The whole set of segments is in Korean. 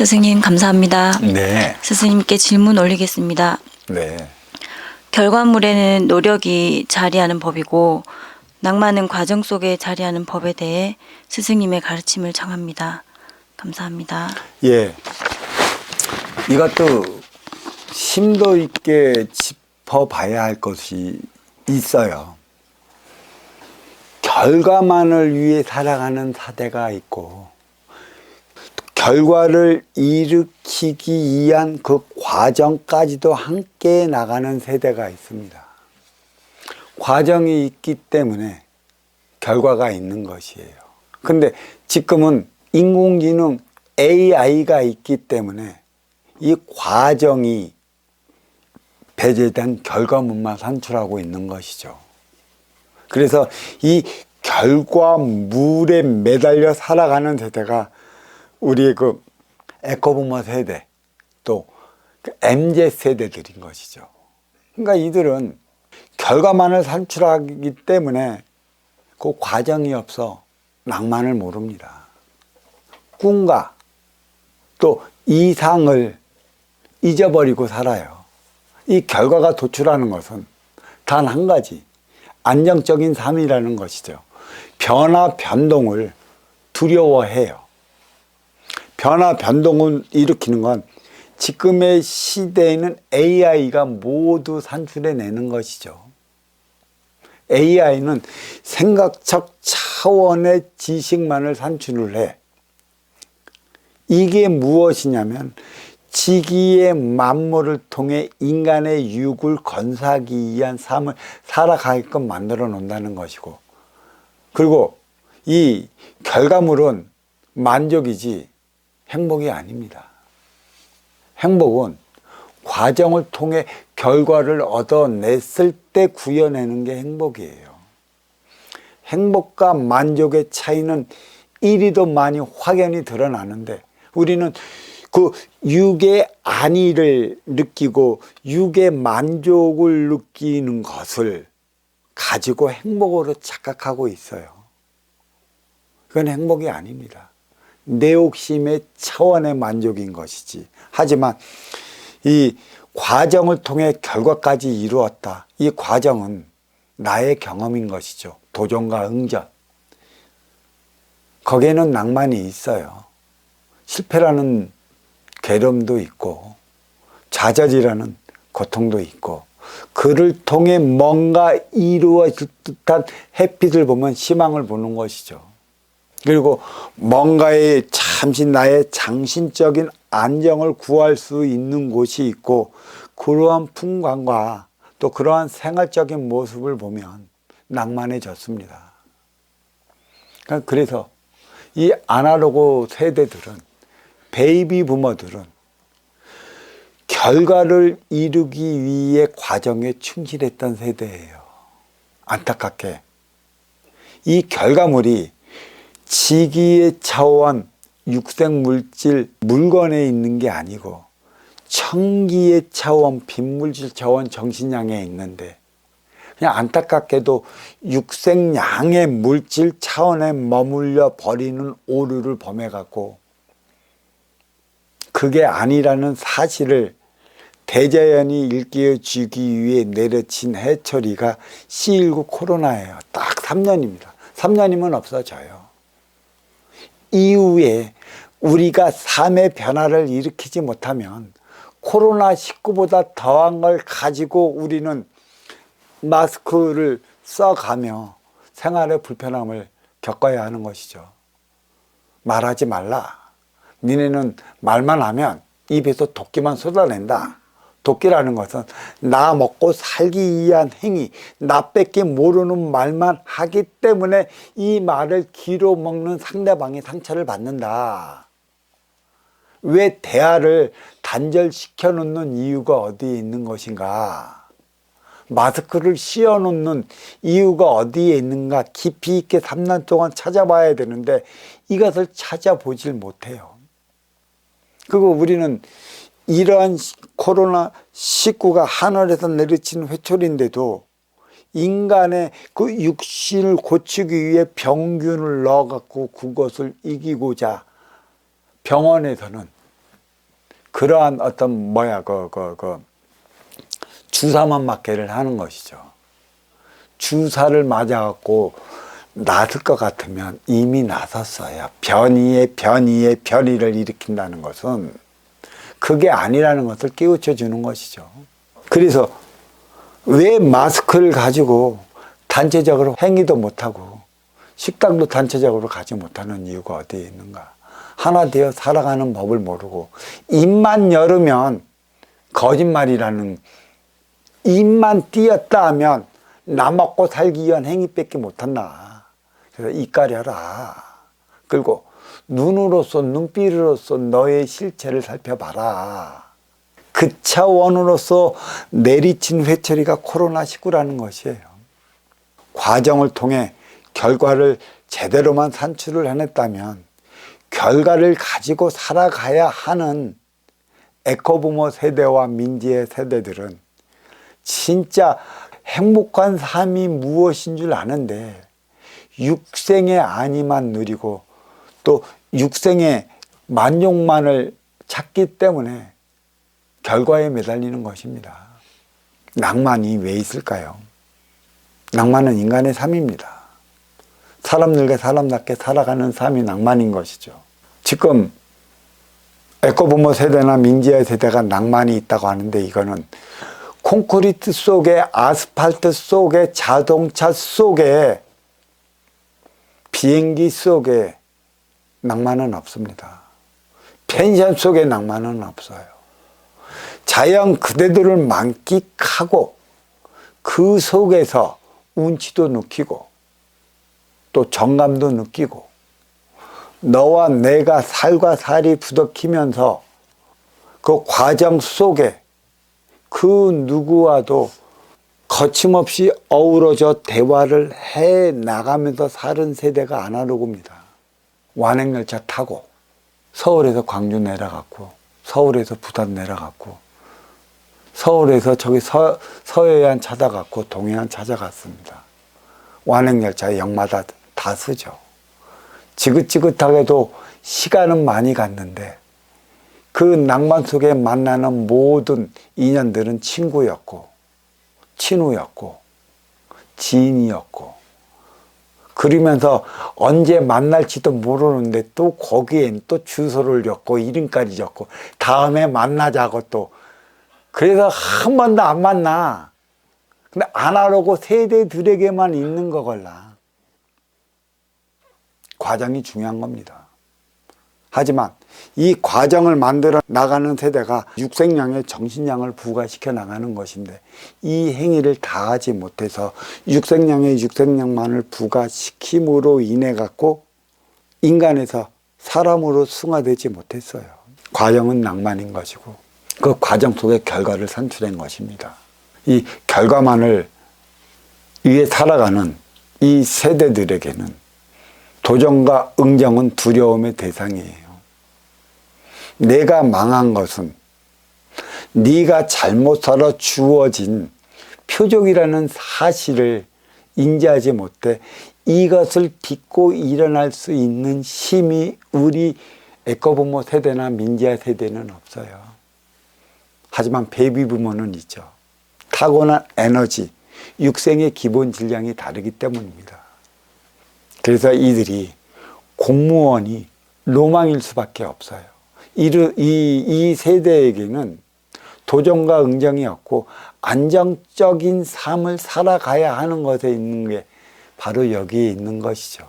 스승님 감사합니다. 네. 스승님께 질문 올리겠습니다. 네. 결과물에는 노력이 자리하는 법이고 낭만은 과정 속에 자리하는 법에 대해 스승님의 가르침을 청합니다. 감사합니다. 예. 이것도 심도 있게 짚어봐야 할 것이 있어요. 결과만을 위해 살아가는 사대가 있고, 결과를 일으키기 위한 그 과정까지도 함께 나가는 세대가 있습니다. 과정이 있기 때문에 결과가 있는 것이에요. 근데 지금은 인공지능 AI가 있기 때문에 이 과정이 배제된 결과물만 산출하고 있는 것이죠. 그래서 이 결과물에 매달려 살아가는 세대가 우리의 그 에코부머 세대 또 MZ 세대들인 것이죠. 그러니까 이들은 결과만을 산출하기 때문에 그 과정이 없어 낭만을 모릅니다. 꿈과 또 이상을 잊어버리고 살아요. 이 결과가 도출하는 것은 단 한 가지, 안정적인 삶이라는 것이죠. 변화, 변동을 두려워해요. 변화, 변동을 일으키는 건 지금의 시대에는 AI가 모두 산출해 내는 것이죠. AI는 생각적 차원의 지식만을 산출을 해. 이게 무엇이냐면 지기의 만물을 통해 인간의 육을 건사하기 위한 삶을 살아가게끔 만들어 놓는다는 것이고 그리고 이 결과물은 만족이지 행복이 아닙니다. 행복은 과정을 통해 결과를 얻어냈을 때 구현내는 게 행복이에요. 행복과 만족의 차이는 이리도 많이 확연히 드러나는데 우리는 그 육의 안위를 느끼고 육의 만족을 느끼는 것을 가지고 행복으로 착각하고 있어요. 그건 행복이 아닙니다. 내 욕심의 차원의 만족인 것이지. 하지만 이 과정을 통해 결과까지 이루었다. 이 과정은 나의 경험인 것이죠. 도전과 응전. 거기에는 낭만이 있어요. 실패라는 괴로움도 있고, 좌절이라는 고통도 있고, 그를 통해 뭔가 이루어질 듯한 햇빛을 보면 희망을 보는 것이죠. 그리고 뭔가에 잠시 나의 장신적인 안정을 구할 수 있는 곳이 있고 그러한 풍광과 또 그러한 생활적인 모습을 보면 낭만해졌습니다. 그러니까 그래서 이 아날로그 세대들은 베이비 부머들은 결과를 이루기 위해 과정에 충실했던 세대예요. 안타깝게 이 결과물이 지기의 차원 육생 물질 물건에 있는 게 아니고 청기의 차원 빈물질 차원 정신량에 있는데 그냥 안타깝게도 육생량의 물질 차원에 머물려 버리는 오류를 범해 갖고 그게 아니라는 사실을 대자연이 일깨워 주기 위해 내려친 해처리가 C19 코로나예요. 딱 3년입니다. 3년이면 없어져요. 이후에 우리가 삶의 변화를 일으키지 못하면 코로나19보다 더한 걸 가지고 우리는 마스크를 써가며 생활의 불편함을 겪어야 하는 것이죠. 말하지 말라. 니네는 말만 하면 입에서 도끼만 쏟아낸다. 도끼라는 것은 나 먹고 살기 위한 행위, 나 뺏기 모르는 말만 하기 때문에 이 말을 기로 먹는 상대방이 상처를 받는다. 왜 대화를 단절시켜 놓는 이유가 어디에 있는 것인가? 마스크를 씌워 놓는 이유가 어디에 있는가? 깊이 있게 3년 동안 찾아봐야 되는데 이것을 찾아보질 못해요. 그리고 우리는 이러한 코로나 19가 하늘에서 내리친 회초리인데도 인간의 그 육신을 고치기 위해 병균을 넣어갖고 그것을 이기고자 병원에서는 그러한 어떤 뭐야 그 그 그 주사만 맞게를 하는 것이죠. 주사를 맞아갖고 낫을 것 같으면 이미 나섰어요. 변이의 변이의 변이를 일으킨다는 것은 그게 아니라는 것을 깨우쳐 주는 것이죠. 그래서 왜 마스크를 가지고 단체적으로 행위도 못하고 식당도 단체적으로 가지 못하는 이유가 어디에 있는가? 하나 되어 살아가는 법을 모르고 입만 열으면 거짓말이라는 입만 띄었다 하면 나 먹고 살기 위한 행위밖에 못한다. 그래서 이까려라. 그리고 눈으로서 눈빛으로서 너의 실체를 살펴봐라. 그 차원으로서 내리친 회초리가 코로나19라는 것이에요. 과정을 통해 결과를 제대로만 산출을 해냈다면 결과를 가지고 살아가야 하는 에코부모 세대와 민지의 세대들은 진짜 행복한 삶이 무엇인 줄 아는데 육생의 안위만 누리고 또 육생의 만족만을 찾기 때문에 결과에 매달리는 것입니다. 낭만이 왜 있을까요? 낭만은 인간의 삶입니다. 사람들과 사람답게 살아가는 삶이 낭만인 것이죠. 지금 에코부모 세대나 민지의 세대가 낭만이 있다고 하는데 이거는 콘크리트 속에 아스팔트 속에 자동차 속에 비행기 속에 낭만은 없습니다. 펜션 속에 낭만은 없어요. 자연 그대들을 만끽하고 그 속에서 운치도 느끼고 또 정감도 느끼고 너와 내가 살과 살이 부덕히면서 그 과정 속에 그 누구와도 거침없이 어우러져 대화를 해 나가면서 사는 세대가 아날로그입니다. 완행열차 타고 서울에서 광주 내려갔고 서울에서 부산 내려갔고 서울에서 저기 서, 서해안 찾아갔고 동해안 찾아갔습니다. 완행열차에 역마다 다 쓰죠. 지긋지긋하게도 시간은 많이 갔는데 그 낭만 속에 만나는 모든 인연들은 친구였고 친우였고 지인이었고 그러면서 언제 만날지도 모르는데 또 거기엔 또 주소를 적고 이름까지 적고 다음에 만나자고 또. 그래서 한 번도 안 만나. 근데 아날로그 세대들에게만 있는 거걸라. 과정이 중요한 겁니다 하지만 이 과정을 만들어 나가는 세대가 육생량의 정신량을 부과시켜 나가는 것인데 이 행위를 다 하지 못해서 육생량의 육생량만을 부과시킴으로 인해 갖고 인간에서 사람으로 승화되지 못했어요. 과정은 낭만인 것이고 그 과정 속에 결과를 산출한 것입니다. 이 결과만을 위해 살아가는 이 세대들에게는 도전과 응정은 두려움의 대상이에요. 내가 망한 것은 네가 잘못 살아 주어진 표적이라는 사실을 인지하지 못해 이것을 딛고 일어날 수 있는 힘이 우리 에코부모 세대나 민지아 세대는 없어요. 하지만 베이비 부모는 있죠. 타고난 에너지, 육생의 기본 질량이 다르기 때문입니다. 그래서 이들이 공무원이 로망일 수밖에 없어요. 이, 이 세대에게는 도전과 응정이 없고 안정적인 삶을 살아가야 하는 것에 있는 게 바로 여기에 있는 것이죠.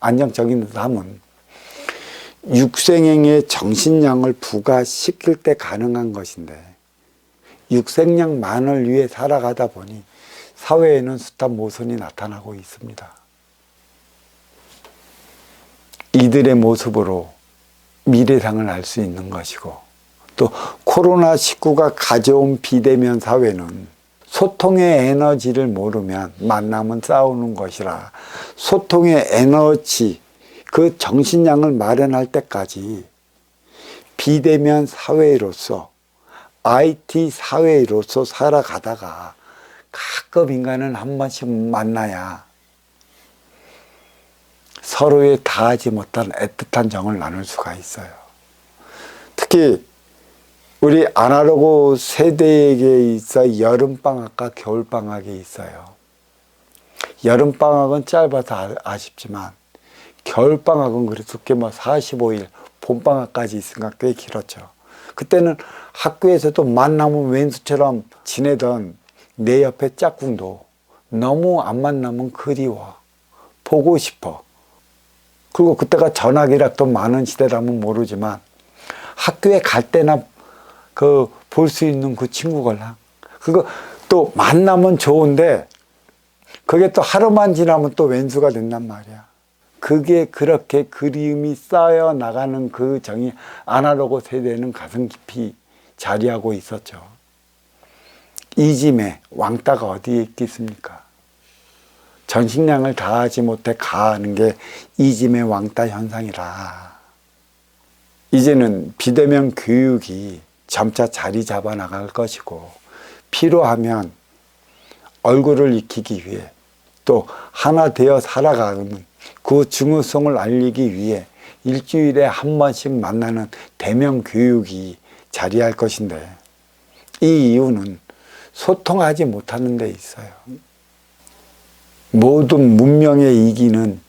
안정적인 삶은 육생행의 정신량을 부과시킬 때 가능한 것인데 육생량만을 위해 살아가다 보니 사회에는 숱한 모순이 나타나고 있습니다. 이들의 모습으로 미래상을 알 수 있는 것이고 또 코로나19가 가져온 비대면 사회는 소통의 에너지를 모르면 만남은 싸우는 것이라 소통의 에너지 그 정신량을 마련할 때까지 비대면 사회로서 IT 사회로서 살아가다가 가끔 인간은 한 번씩 만나야 서로의 다하지 못한 애틋한 정을 나눌 수가 있어요. 특히 우리 아날로그 세대에게 있어 여름방학과 겨울방학이 있어요. 여름방학은 짧아서 아- 아쉽지만 겨울방학은 그래도 꽤뭐 45일 봄방학까지 있으니까 꽤 길었죠. 그때는 학교에서도 만나면 왼수처럼 지내던 내 옆에 짝꿍도 너무 안 만나면 그리워. 보고 싶어. 그리고 그때가 전화기락도 많은 시대라면 모르지만 학교에 갈 때나 그 볼 수 있는 그 친구걸랑 그거 또 만나면 좋은데 그게 또 하루만 지나면 또 왼수가 된단 말이야. 그게 그렇게 그리움이 쌓여 나가는 그 정이 아날로그 세대는 가슴 깊이 자리하고 있었죠. 이짐에 왕따가 어디에 있겠습니까? 전식량을 다하지 못해 가하는 게 이짐의 왕따 현상이라. 이제는 비대면 교육이 점차 자리 잡아 나갈 것이고 필요하면 얼굴을 익히기 위해 또 하나 되어 살아가는 그 중요성을 알리기 위해 일주일에 한 번씩 만나는 대면 교육이 자리할 것인데 이 이유는 소통하지 못하는 데 있어요. 모든 문명의 이기는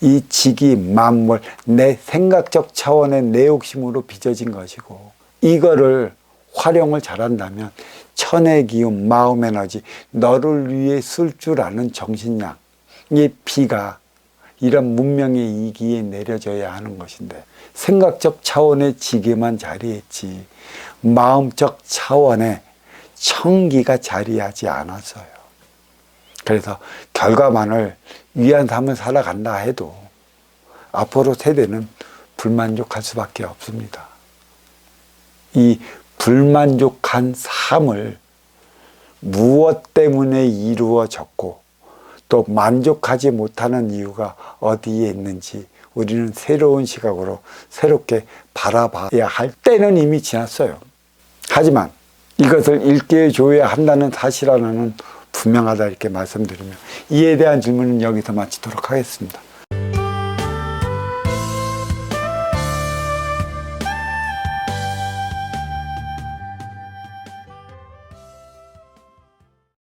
이 직이 만물 내 생각적 차원의 내 욕심으로 빚어진 것이고 이거를 활용을 잘한다면 천의 기운 마음 에너지 너를 위해 쓸 줄 아는 정신력 이 비가 이런 문명의 이기에 내려져야 하는 것인데 생각적 차원의 지게만 자리했지 마음적 차원의 청기가 자리하지 않았어요. 그래서 결과만을 위안 삼을 살아간다 해도 앞으로 세대는 불만족할 수밖에 없습니다. 이 불만족한 삶을 무엇 때문에 이루어졌고 또 만족하지 못하는 이유가 어디에 있는지 우리는 새로운 시각으로 새롭게 바라봐야 할 때는 이미 지났어요. 하지만 이것을 일깨워 줘야 한다는 사실 하나는 분명하다 이렇게 말씀드리며 이에 대한 질문은 여기서 마치도록 하겠습니다.